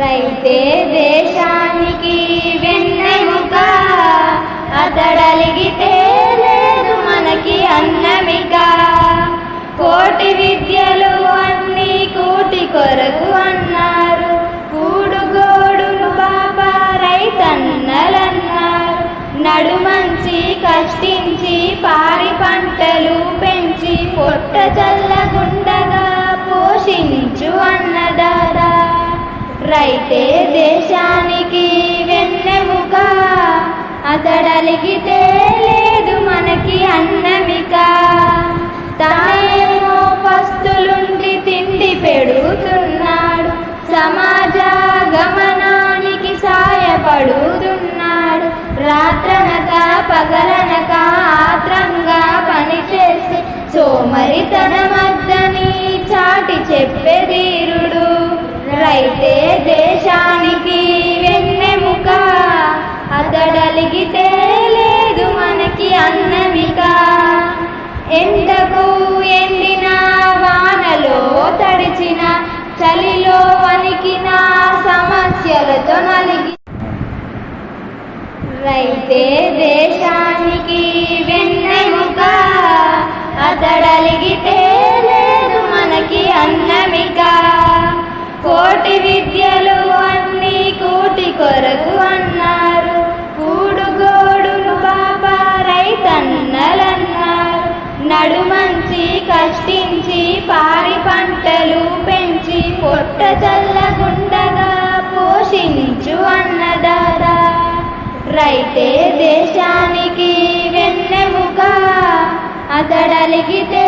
రైతే దేశానికి వెన్నెముక అతడలిగితే లేదు మనకి అన్నమిక. కోటి విద్యలు అన్ని కూటి కొరకు అన్నారు. కూడుగోడును బాబా రైతన్నలన్నారు. నడుమంచి కష్టించి పారి పంటలు పెంచి పొట్ట చల్లకుండా అతడైతే దేశానికి వెన్నెముక అతడలిగితే లేదు మనకి అన్నమిక. తానేమో పస్తులుండి తిండి పెడుతున్నాడు సమాజ గమనానికి సాయపడుతున్నాడు. రాత్రనక పగలనక ఆత్రంగా పనిచేసి సోమరితనం సమస్యలతో నలిగి రైతే దేశానికి వెన్నెముగా అతడలిగితే లేదు మనకి అన్నమిక. కోటి విద్యలు అన్ని కూటి కొరకు అన్నారు కూడుగోడును బాబా రైతన్నలన్నారు. నడుమంచి కష్టించి పారి పంటలు పెంచి పొట్ట చల్లగుండగా పోషించు అన్నదారా రైతే దేశానికి వెన్నెముక అతడలిగితే